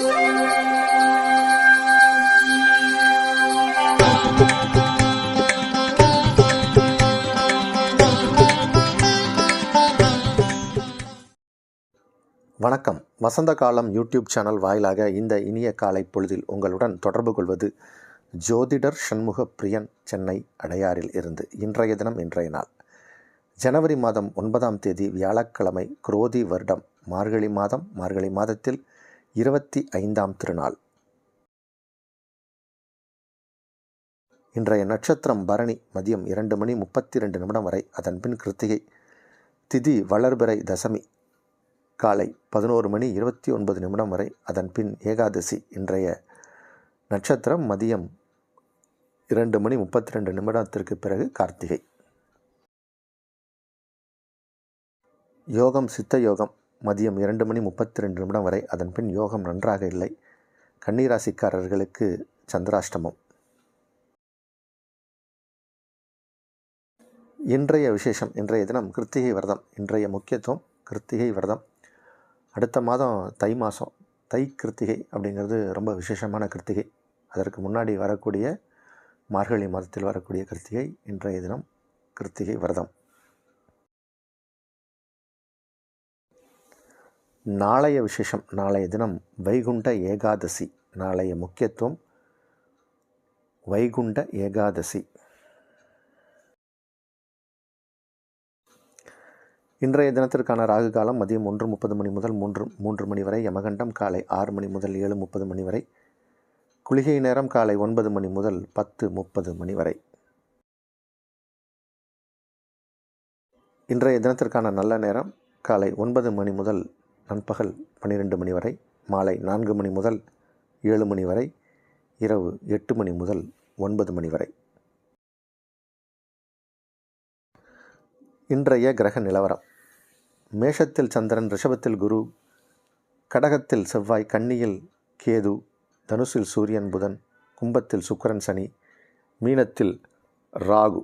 வணக்கம். வசந்த காலம் YouTube channel வாயிலாக இந்த இனிய காலை பொழுதில் உங்களுடன் தொடர்பு கொள்வது ஜோதிடர் சண்முக பிரியன் சென்னை அடையாறில் இருந்து இன்றைய தினம் இன்றைய நாள். ஜனவரி மாதம் ஒன்பதாம் தேதி வியாழக்கிழமை குரோதி வருடம். மார்கழி மாதம் மார்கழி மாதத்தில் இருபத்தி ஐந்தாம் திருநாள். இன்றைய நட்சத்திரம் பரணி மதியம் இரண்டு மணி முப்பத்தி ரெண்டு நிமிடம் வரை அதன்பின் கிருத்திகை திதி வளர்பிறை தசமி காலை பதினோரு மணி இருபத்தி ஒன்பது நிமிடம் வரை அதன் பின் ஏகாதசி. இன்றைய நட்சத்திரம் மதியம் இரண்டு மணி முப்பத்தி ரெண்டு நிமிடத்திற்கு பிறகு கார்த்திகை. யோகம் சித்த யோகம் மதியம் இரண்டு மணி முப்பத்தி ரெண்டு நிமிடம் வரை அதன் பின் யோகம் நன்றாக இல்லை. கன்னிராசிக்காரர்களுக்கு சந்திராஷ்டமம். இன்றைய விசேஷம் இன்றைய தினம் கிருத்திகை விரதம் இன்றைய முக்கியத்துவம் கிருத்திகை விரதம். அடுத்த மாதம் தை மாதம் தை கிருத்திகை அப்படிங்கிறது ரொம்ப விசேஷமான கிருத்திகை. அதற்கு முன்னாடி வரக்கூடிய மார்கழி மாதத்தில் வரக்கூடிய கிருத்திகை இன்றைய தினம் கிருத்திகை விரதம். நாளைய விசேஷம் நாளைய தினம் வைகுண்ட ஏகாதசி. நாளைய முக்கியத்துவம் வைகுண்ட ஏகாதசி. இன்றைய தினத்திற்கான ராகு காலம் மதியம் ஒன்று முப்பது மணி முதல் மூன்று மூன்று மணி வரை யமகண்டம் காலை ஆறு மணி முதல் ஏழு முப்பது மணி வரை குளிகை நேரம் காலை ஒன்பது மணி முதல் பத்து முப்பது மணி வரை. இன்றைய தினத்திற்கான நல்ல நேரம் காலை ஒன்பது மணி முதல் நண்பகல் பன்னிரெண்டு மணி வரை மாலை நான்கு மணி முதல் ஏழு மணி வரை இரவு எட்டு மணி முதல் ஒன்பது மணி வரை. இன்றைய கிரக நிலவரம். மேஷத்தில் சந்திரன் ரிஷபத்தில் குரு கடகத்தில் செவ்வாய் கன்னியில் கேது தனுசில் சூரியன் புதன் கும்பத்தில் சுக்கிரன் சனி மீனத்தில் ராகு.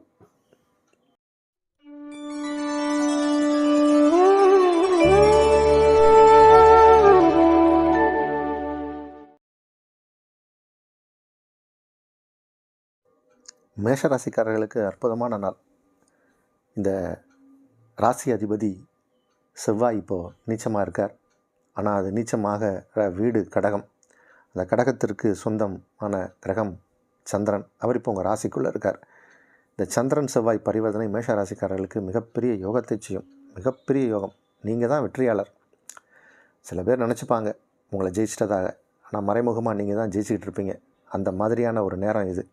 மேஷராசிக்காரர்களுக்கு அற்புதமான நாள். இந்த ராசி அதிபதி செவ்வாய் இப்போது நீச்சமாக இருக்கார். ஆனால் அது நீச்சமாக வீடு கடகம். அந்த கடகத்திற்கு சொந்தமான கிரகம் சந்திரன். அவர் இப்போ உங்கள் ராசிக்குள்ளே இருக்கார். இந்த சந்திரன் செவ்வாய் பரிவர்த்தனை மேஷ ராசிக்காரர்களுக்கு மிகப்பெரிய யோகத்தை செய்யும். மிகப்பெரிய யோகம். நீங்கள் தான் வெற்றியாளர். சில பேர் நினச்சிப்பாங்க உங்களை ஜெயிச்சிட்டதாக. ஆனால் மறைமுகமாக நீங்கள் தான் ஜெயிச்சிக்கிட்டு இருப்பீங்க. அந்த மாதிரியான ஒரு நேரம் இது.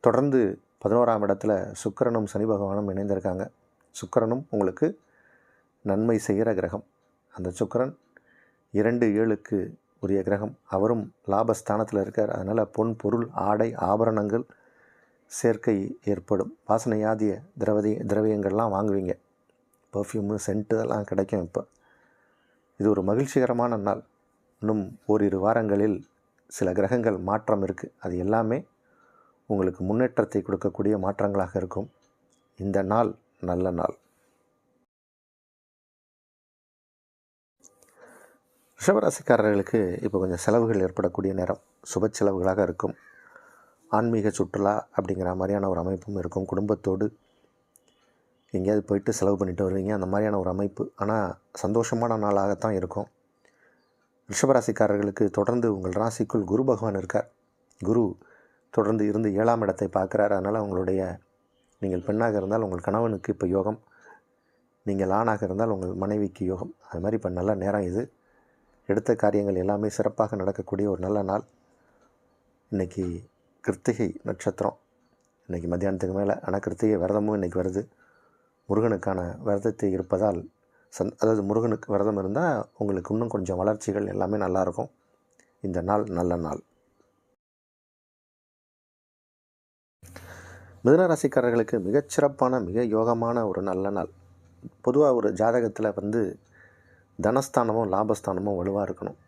தொடர்ந்து பதினோராம் இடத்துல சுக்கிரனும் சனி பகவானும் இணைந்திருக்காங்க. சுக்கிரனும் உங்களுக்கு நன்மை செய்கிற கிரகம். அந்த சுக்கரன் இரண்டு ஏழுக்கு உரிய கிரகம். அவரும் லாபஸ்தானத்தில் இருக்கார். அதனால் பொன் பொருள் ஆடை ஆபரணங்கள் சேர்க்கை ஏற்படும். வாசனையாதிய திரவதி திரவியங்கள்லாம் வாங்குவீங்க. பர்ஃப்யூமு சென்ட்டு இதெல்லாம் கிடைக்கும் இப்போ. இது ஒரு மகிழ்ச்சிகரமான நாள். இன்னும் ஓரிரு வாரங்களில் சில கிரகங்கள் மாற்றம் இருக்குது அது எல்லாமே உங்களுக்கு முன்னேற்றத்தை கொடுக்கக்கூடிய மாற்றங்களாக இருக்கும். இந்த நாள் நல்ல நாள். ரிஷபராசிக்காரர்களுக்கு இப்போ கொஞ்சம் செலவுகள் ஏற்படக்கூடிய நேரம். சுப செலவுகளாக இருக்கும். ஆன்மீக சுற்றுலா அப்படிங்கிற மாதிரியான ஒரு அமைப்பும் இருக்கும். குடும்பத்தோடு எங்கேயாவது போயிட்டு செலவு பண்ணிட்டு வருவீங்க. அந்த மாதிரியான ஒரு அமைப்பு. ஆனால் சந்தோஷமான நாளாகத்தான் இருக்கும். ரிஷபராசிக்காரர்களுக்கு தொடர்ந்து உங்கள் ராசிக்குள் குரு பகவான் இருக்கார். குரு தொடர்ந்து இருந்து ஏழாம் இடத்தை பார்க்குறாரு. அதனால் உங்களுடைய நீங்கள் பெண்ணாக இருந்தால் உங்கள் கணவனுக்கு இப்போ யோகம். நீங்கள் ஆணாக இருந்தால் உங்கள் மனைவிக்கு யோகம். அது மாதிரி இப்போ நல்ல நேரம் இது. எடுத்த காரியங்கள் எல்லாமே சிறப்பாக நடக்கக்கூடிய ஒரு நல்ல நாள். இன்றைக்கி கிருத்திகை நட்சத்திரம். இன்றைக்கி மத்தியானத்துக்கு மேலே. ஆனால் கிருத்திகை விரதமும் இன்றைக்கி வருது. முருகனுக்கான விரதத்தை இருப்பதால் சந் அதாவது முருகனுக்கு விரதம் இருந்தால் உங்களுக்கு இன்னும் கொஞ்சம் வளர்ச்சிகள் எல்லாமே நல்லாயிருக்கும் இந்த நாள் நல்ல நாள். மிதனராசிக்காரர்களுக்கு மிகச்சிறப்பான மிக யோகமான ஒரு நல்ல நாள். பொதுவாக ஒரு ஜாதகத்தில் வந்து தனஸ்தானமும் லாபஸ்தானமும் வலுவாக இருக்கணும்.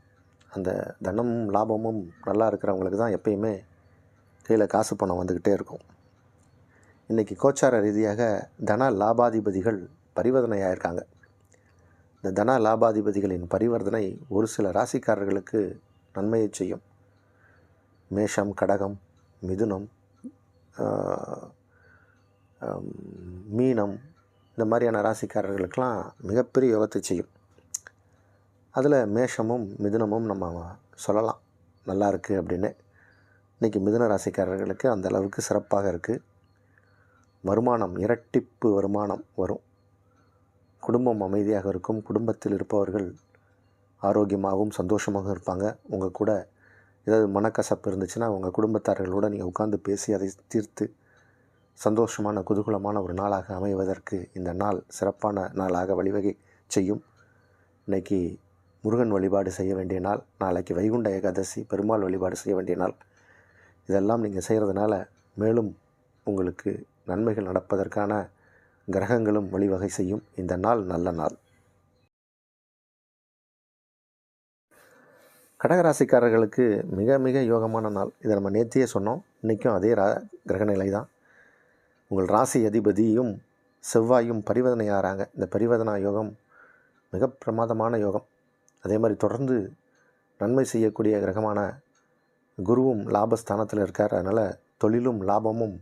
அந்த தனமும் லாபமும் நல்லா இருக்கிறவங்களுக்கு தான் எப்பயுமே கையில் காசு பணம் வந்துக்கிட்டே இருக்கும். இன்றைக்கி கோச்சார ரீதியாக தன லாபாதிபதிகள் பரிவர்த்தனையாயிருக்காங்க இந்த தன லாபாதிபதிகளின் பரிவர்த்தனை ஒரு சில ராசிக்காரர்களுக்கு நன்மையை செய்யும். மேஷம் கடகம் மிதுனம் மீனம் இந்த மாதிரியான ராசிக்காரர்களுக்கெல்லாம் மிகப்பெரிய யோகத்தை செய்யும். அதில் மேஷமும் மிதுனமும் நம்ம சொல்லலாம். நல்லா இருக்குது அப்படின்னு. இன்றைக்கி மிதுன ராசிக்காரர்களுக்கு அந்த அளவுக்கு சிறப்பாக இருக்குது வருமானம் இரட்டிப்பு வருமானம் வரும். குடும்பம் அமைதியாக இருக்கும். குடும்பத்தில் இருப்பவர்கள் ஆரோக்கியமாகவும் சந்தோஷமாகவும் இருப்பாங்க. உங்கள் கூட ஏதாவது மனக்கசப்பு இருந்துச்சுன்னா உங்கள் குடும்பத்தார்களோடு நீங்கள் உட்காந்து பேசி அதை தீர்த்து சந்தோஷமான குதூகலமான ஒரு நாளாக அமைவதற்கு இந்த நாள் சிறப்பான நாளாக வழிவகை செய்யும். இன்னைக்கு முருகன் வழிபாடு செய்ய வேண்டிய நாள் நாளைக்கு வைகுண்ட ஏகாதசி பெருமாள் வழிபாடு செய்ய வேண்டிய நாள். இதெல்லாம் நீங்கள் செய்கிறதுனால மேலும் உங்களுக்கு நன்மைகள் நடப்பதற்கான கிரகங்களும் வழிவகை செய்யும். இந்த நாள் நல்ல நாள். கடகராசிக்காரர்களுக்கு மிக மிக யோகமான நாள். இதை நம்ம நேற்றையே சொன்னோம். இன்றைக்கும் அதே ரா கிரகநிலை தான் உங்கள் ராசி அதிபதியும் செவ்வாயும் பரிவர்த்தனை ஆகிறாங்க இந்த பரிவர்த்தனா யோகம் மிக பிரமாதமான யோகம். அதே மாதிரி தொடர்ந்து நன்மை செய்யக்கூடிய கிரகமான குருவும் லாபஸ்தானத்தில் இருக்கார். அதனால் தொழிலும் லாபமும்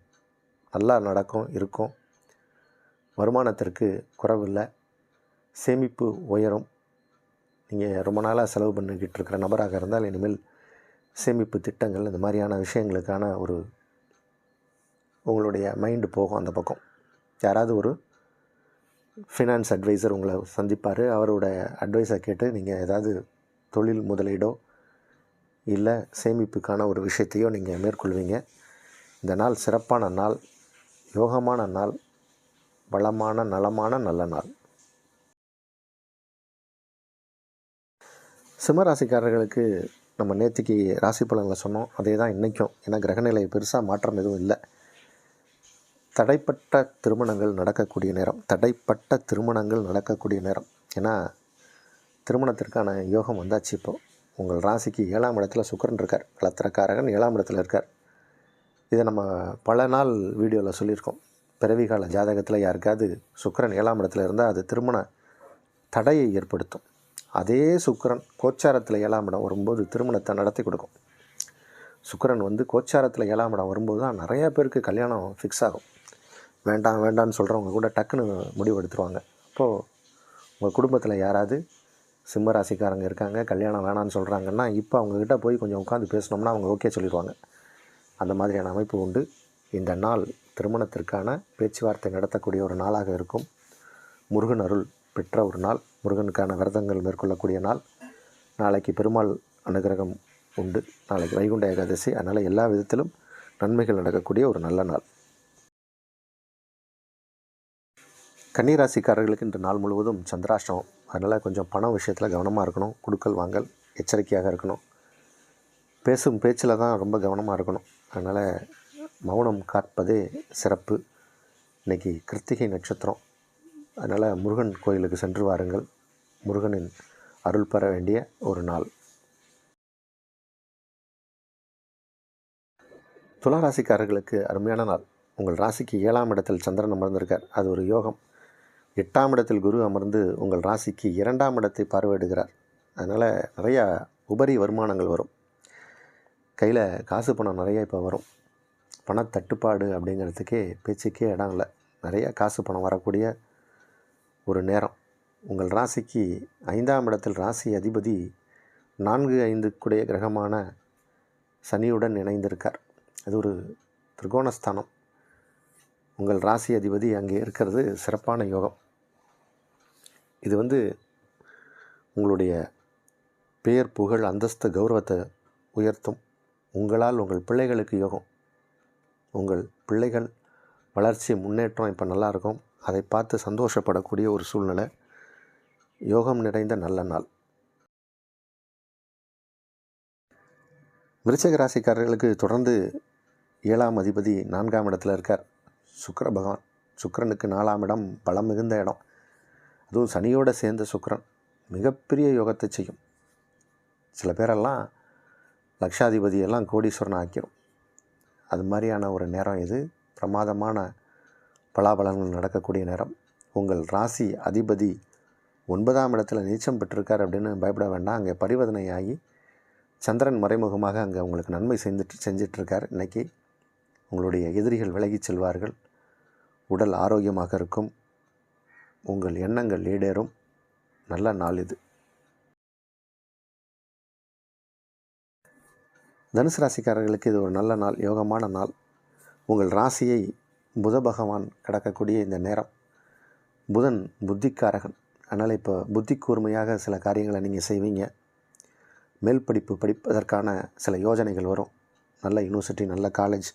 நல்லா நடக்கும் இருக்கும். வருமானத்திற்கு குறைவில்லை. சேமிப்பு உயரும். நீங்கள் ரொம்ப நாளாக செலவு பண்ணிக்கிட்டு இருக்கிற நபராக இருந்தால் இனிமேல் சேமிப்பு திட்டங்கள் இந்த மாதிரியான விஷயங்களுக்கான ஒரு உங்களுடைய மைண்டு போகும் அந்த பக்கம். யாராவது ஒரு ஃபினான்ஸ் அட்வைசர் உங்களை சந்திப்பார் அவரோட அட்வைஸை கேட்டு நீங்கள் ஏதாவது தொழில் முதலீடோ இல்லை சேமிப்புக்கான ஒரு விஷயத்தையோ நீங்கள் மேற்கொள்வீங்க. இந்த நாள் சிறப்பான நாள் யோகமான நாள் வளமான நலமான நல்ல நாள். சிம்மராசிக்காரர்களுக்கு நம்ம நேற்றுக்கு ராசி பலன்களை சொன்னோம். அதே தான் இன்றைக்கும் ஏன்னா கிரகநிலை பெருசாக மாற்றம் எதுவும் இல்லை. தடைப்பட்ட திருமணங்கள் நடக்கக்கூடிய நேரம். தடைப்பட்ட திருமணங்கள் நடக்கக்கூடிய நேரம். ஏன்னா திருமணத்திற்கான யோகம் வந்தாச்சு இப்போது உங்கள் ராசிக்கு ஏழாம் இடத்துல சுக்கரன் இருக்கார். கலத்திரக்காரகன் ஏழாம் இடத்துல இருக்கார். இதை நம்ம பல நாள் வீடியோவில் சொல்லியிருக்கோம். பிறவிகால ஜாதகத்தில் யாருக்காவது சுக்கரன் ஏழாம் இடத்துல இருந்தால் அது திருமண தடையை ஏற்படுத்தும். அதே சுக்கரன் கோச்சாரத்தில் ஏழாம் இடம் வரும்போது திருமணத்தை நடத்தி கொடுக்கும். சுக்கரன் வந்து கோச்சாரத்தில் ஏழாம் இடம் வரும்போது தான் நிறையா பேருக்கு கல்யாணம் ஃபிக்ஸ் ஆகும். வேண்டாம் வேண்டாம்னு சொல்கிறவங்க கூட டக்குன்னு முடிவெடுத்துருவாங்க அப்போது உங்கள் குடும்பத்தில் யாராவது சிம்ம ராசிக்காரங்க இருக்காங்க கல்யாணம் வேணான்னு சொல்கிறாங்கன்னா இப்போ அவங்கக்கிட்ட போய் கொஞ்சம் உட்காந்து பேசினோம்னா அவங்க ஓகே சொல்லிடுவாங்க. அந்த மாதிரியான அமைப்பு உண்டு. இந்த நாள் திருமணத்திற்கான பேச்சுவார்த்தை நடத்தக்கூடிய ஒரு நாளாக இருக்கும். முருகன் அருள். பெற்ற ஒரு நாள் முருகனுக்கான விரதங்கள் மேற்கொள்ளக்கூடிய நாள். நாளைக்கு பெருமாள் அனுகிரகம் உண்டு. நாளைக்கு வைகுண்ட ஏகாதசி. அதனால் எல்லா விதத்திலும் நன்மைகள் நடக்கக்கூடிய ஒரு நல்ல நாள். கன்னிராசிக்காரர்களுக்கு இன்று நாள் முழுவதும் சந்திராஷ்டமம். அதனால் கொஞ்சம் பணம் விஷயத்தில் கவனமாக இருக்கணும். கொடுக்கல் வாங்கல் எச்சரிக்கையாக இருக்கணும். பேசும் பேச்சில் தான் ரொம்ப கவனமாக இருக்கணும். அதனால் மௌனம் காற்பதே சிறப்பு. இன்றைக்கி கிருத்திகை நட்சத்திரம். அதனால் முருகன் கோயிலுக்கு சென்று வாருங்கள். முருகனின் அருள் பெற வேண்டிய ஒரு நாள். துலா ராசிக்காரர்களுக்கு அருமையான நாள். உங்கள் ராசிக்கு ஏழாம் இடத்தில் சந்திரன் அமர்ந்திருக்கார். அது ஒரு யோகம். எட்டாம் இடத்தில் குரு அமர்ந்து உங்கள் ராசிக்கு இரண்டாம் இடத்தை பார்வையிடுகிறார். அதனால் நிறையா உபரி வருமானங்கள் வரும். கையில் காசு பணம் நிறையா இப்போ வரும். பணத்தட்டுப்பாடு அப்படிங்கிறதுக்கே பேச்சுக்கே இடம் இல்லை. நிறைய காசு பணம் வரக்கூடிய ஒரு நேரம். உங்கள் ராசிக்கு ஐந்தாம் இடத்தில் ராசி அதிபதி நான்கு ஐந்துக்குடைய கிரகமான சனியுடன் இணைந்திருக்கார். அது ஒரு திரிகோணஸ்தானம். உங்கள் ராசி அதிபதி அங்கே இருக்கிறது சிறப்பான யோகம். இது வந்து உங்களுடைய பெயர் புகழ் அந்தஸ்து கௌரவத்தை உயர்த்தும். உங்களால் உங்கள் பிள்ளைகளுக்கு யோகம். உங்கள் பிள்ளைகள் வளர்ச்சி முன்னேற்றம் இப்போ நல்லாயிருக்கும் அதை பார்த்து சந்தோஷப்படக்கூடிய ஒரு சூழ்நிலை. யோகம் நிறைந்த நல்ல நாள். விருச்சக ராசிக்காரர்களுக்கு தொடர்ந்து ஏழாம் அதிபதி நான்காம் இடத்துல இருக்கார். சுக்கர பகவான். சுக்கரனுக்கு நாலாம் இடம் பலம் மிகுந்த இடம். அதுவும் சனியோடு சேர்ந்த சுக்கரன். மிகப்பெரிய யோகத்தை செய்யும். சில பேரெல்லாம் லக்ஷாதிபதியெல்லாம் கோடீஸ்வரன் ஆக்கிரும். அது மாதிரியான ஒரு நேரம் இது. பிரமாதமான பலாபலங்கள் நடக்கக்கூடிய நேரம். உங்கள் ராசி அதிபதி ஒன்பதாம் இடத்துல நீச்சம் பெற்றிருக்கார் அப்படின்னு பயப்பட வேண்டாம். அங்கே பரிவர்த்தனை ஆகி சந்திரன் மறைமுகமாக அங்கே உங்களுக்கு நன்மை செஞ்சுட்டு செஞ்சிட்ருக்கார். இன்னைக்கு உங்களுடைய எதிரிகள் விலகிச் செல்வார்கள். உடல் ஆரோக்கியமாக இருக்கும். உங்கள் எண்ணங்கள் ஈடேறும். நல்ல நாள் இது. தனுசு ராசிக்காரர்களுக்கு இது ஒரு நல்ல நாள் யோகமான நாள். உங்கள் ராசியை புத பகவான் கடக்கக்கூடிய இந்த நேரம். புதன் புத்திக்காரகன். அதனால் இப்போ புத்தி கூர்மையாக சில காரியங்களை நீங்கள் செய்வீங்க. மேல் படிப்பு படிப்பதற்கான சில யோஜனைகள் வரும். நல்ல யூனிவர்சிட்டி நல்ல காலேஜ்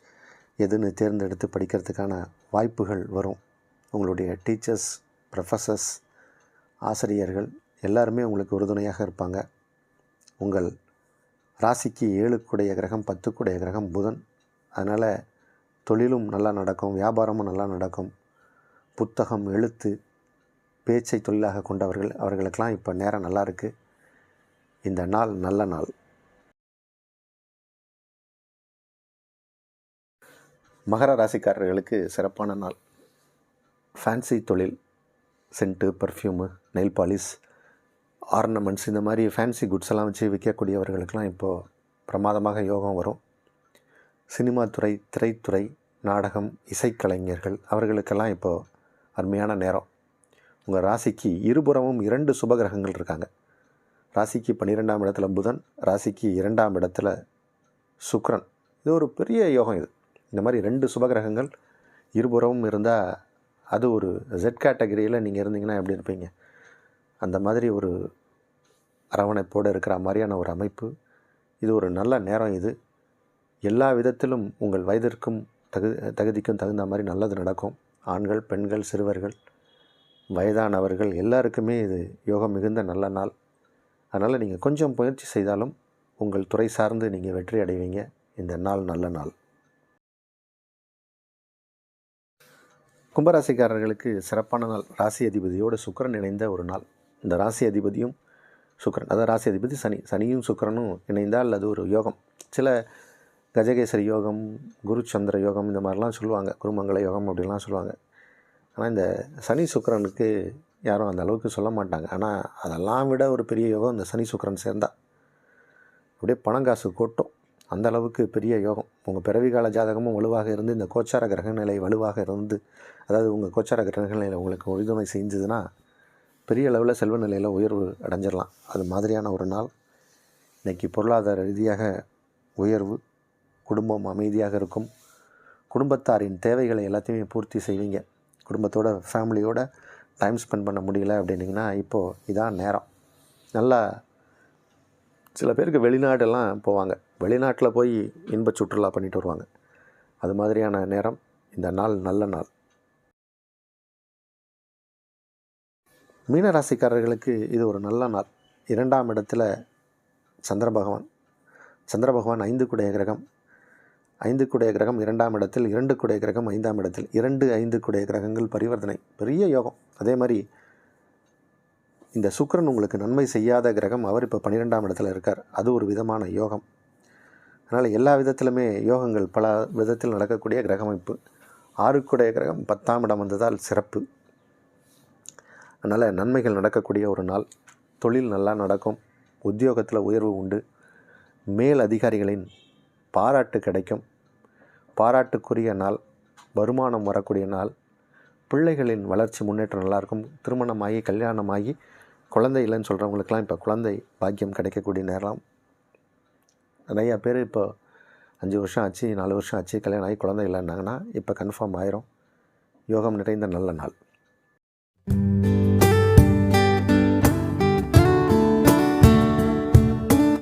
எதுன்னு தேர்ந்தெடுத்து படிக்கிறதுக்கான வாய்ப்புகள் வரும். உங்களுடைய டீச்சர்ஸ் ப்ரொஃபஸர்ஸ் ஆசிரியர்கள் எல்லாருமே உங்களுக்கு உறுதுணையாக இருப்பாங்க. உங்கள் ராசிக்கு ஏழுக்குடைய கிரகம் பத்துக்குடைய கிரகம் புதன். அதனால் தொழிலும் நல்லா நடக்கும் வியாபாரமும் நல்லா நடக்கும். புத்தகம் எழுத்து பேச்சை தொழிலாக கொண்டவர்கள் அவர்களுக்கெல்லாம் இப்போ நேரம் நல்லா இருக்குது இந்த நாள் நல்ல நாள். மகர ராசிக்காரர்களுக்கு சிறப்பான நாள். ஃபேன்சி தொழில் scent perfume nail polish ornaments இந்த மாதிரி ஃபேன்சி குட்ஸ் எல்லாம் வச்சு விற்கக்கூடியவர்களுக்கெல்லாம் இப்போது பிரமாதமாக யோகம் வரும். சினிமா துறை திரைத்துறை நாடகம் இசைக்கலைஞர்கள் அவர்களுக்கெல்லாம் இப்போது அருமையான நேரம். உங்கள் ராசிக்கு இருபுறமும் இரண்டு சுபகிரகங்கள் இருக்காங்க. ராசிக்கு பன்னிரெண்டாம் இடத்துல புதன் ராசிக்கு இரண்டாம் இடத்துல சுக்ரன் இது ஒரு பெரிய யோகம் இது. இந்த மாதிரி ரெண்டு சுபகிரகங்கள் இருபுறமும் இருந்தால் அது ஒரு ஜெட் கேட்டகரியில் நீங்கள் இருந்தீங்கன்னா எப்படி இருப்பீங்க? அந்த மாதிரி ஒரு அரவணைப்போடு இருக்கிற மாதிரியான ஒரு அமைப்பு. இது ஒரு நல்ல நேரம் இது. எல்லா விதத்திலும் உங்கள் வயதிற்கும் தகு தகுதிக்கும் தகுந்த மாதிரி நல்லது நடக்கும். ஆண்கள் பெண்கள் சிறுவர்கள் வயதானவர்கள் எல்லாருக்குமே இது யோகம் மிகுந்த நல்ல நாள். அதனால் நீங்கள் கொஞ்சம் முயற்சி செய்தாலும் உங்கள் துறை சார்ந்து நீங்கள் வெற்றி அடைவீங்க. இந்த நாள் நல்ல நாள். கும்பராசிக்காரர்களுக்கு சிறப்பான நாள். ராசி அதிபதியோடு சுக்கரன் இணைந்த ஒரு நாள். இந்த ராசி அதிபதியும் சுக்கரன் அதாவது ராசி அதிபதி சனி சனியும் சுக்கரனும் இணைந்தால் அது ஒரு யோகம். சில கஜகேசரி யோகம் குருச்சந்திர யோகம் இந்த மாதிரிலாம் சொல்லுவாங்க. குருமங்கல யோகம் அப்படிலாம் சொல்லுவாங்க. ஆனால் இந்த சனி சுக்கரனுக்கு யாரும் அந்த அளவுக்கு சொல்ல மாட்டாங்க. ஆனால் அதெல்லாம் விட ஒரு பெரிய யோகம் இந்த சனி சுக்கரன் சேர்ந்தா. அப்படியே பணங்காசு கொட்டும். அந்த அளவுக்கு பெரிய யோகம். உங்கள் பிறவி கால ஜாதகமும் வலுவாக இருந்து இந்த கோச்சார கிரக நிலை வலுவாக இருந்து அதாவது உங்கள் கோச்சார கிரக நிலையில் உங்களுக்கு உறுதுணை செஞ்சதுன்னா பெரிய அளவில் செல்வ நிலையில் உயர்வு அடைஞ்சிடலாம். அது மாதிரியான ஒரு நாள். இன்றைக்கி பொருளாதார ரீதியாக உயர்வு. குடும்பம் அமைதியாக இருக்கும். குடும்பத்தாரின் தேவைகளை எல்லாத்தையுமே பூர்த்தி செய்வீங்க. குடும்பத்தோட ஃபேமிலியோட டைம் ஸ்பெண்ட் பண்ண முடியல அப்படின்னிங்கன்னா இப்போது இதான் நேரம். நல்லா சில பேருக்கு வெளிநாடெல்லாம் போவாங்க. வெளிநாட்டில் போய் இன்ப சுற்றுலா பண்ணிட்டு வருவாங்க. அது மாதிரியான நேரம் இந்த நாள் நல்ல நாள். மீனராசிக்காரர்களுக்கு இது ஒரு நல்ல நாள். இரண்டாம் இடத்துல சந்திர பகவான். சந்திர பகவான் ஐந்து குடைய கிரகம். ஐந்து குடைய கிரகம் இரண்டாம் இடத்தில் இரண்டு குடைய கிரகம் ஐந்தாம் இடத்தில். இரண்டு ஐந்து குடைய கிரகங்கள் பரிவர்த்தனை. பெரிய யோகம். அதே மாதிரி இந்த சுக்கரன் உங்களுக்கு நன்மை செய்யாத கிரகம் அவர் இப்போ பன்னிரெண்டாம் இடத்துல இருக்கார். அது ஒரு விதமான யோகம். அதனால் எல்லா விதத்திலுமே யோகங்கள் பல விதத்தில் நடக்கக்கூடிய கிரக அமைப்பு. ஆறுக்குடைய கிரகம் பத்தாம் இடம் வந்ததால் சிறப்பு. அதனால் நன்மைகள் நடக்கக்கூடிய ஒரு நாள். தொழில் நல்லா நடக்கும். உத்தியோகத்தில் உயர்வு உண்டு. மேல் அதிகாரிகளின் பாராட்டு கிடைக்கும். பாராட்டுக்குரிய நாள் வருமானம் வரக்கூடிய நாள் பிள்ளைகளின் வளர்ச்சி முன்னேற்றம் நல்லாயிருக்கும். திருமணமாகி கல்யாணமாகி குழந்தை இல்லைன்னு சொல்கிறவங்களுக்கெல்லாம் இப்போ குழந்தை பாக்கியம் கிடைக்கக்கூடிய நேரம். நிறையா பேர் இப்போ அஞ்சு வருஷம் ஆச்சு நாலு வருஷம் ஆச்சு கல்யாணம் ஆகி குழந்தை இல்லைன்னாங்கன்னா இப்போ கன்ஃபார்ம் ஆயிரும். யோகம் நிறைந்த நல்ல நாள்.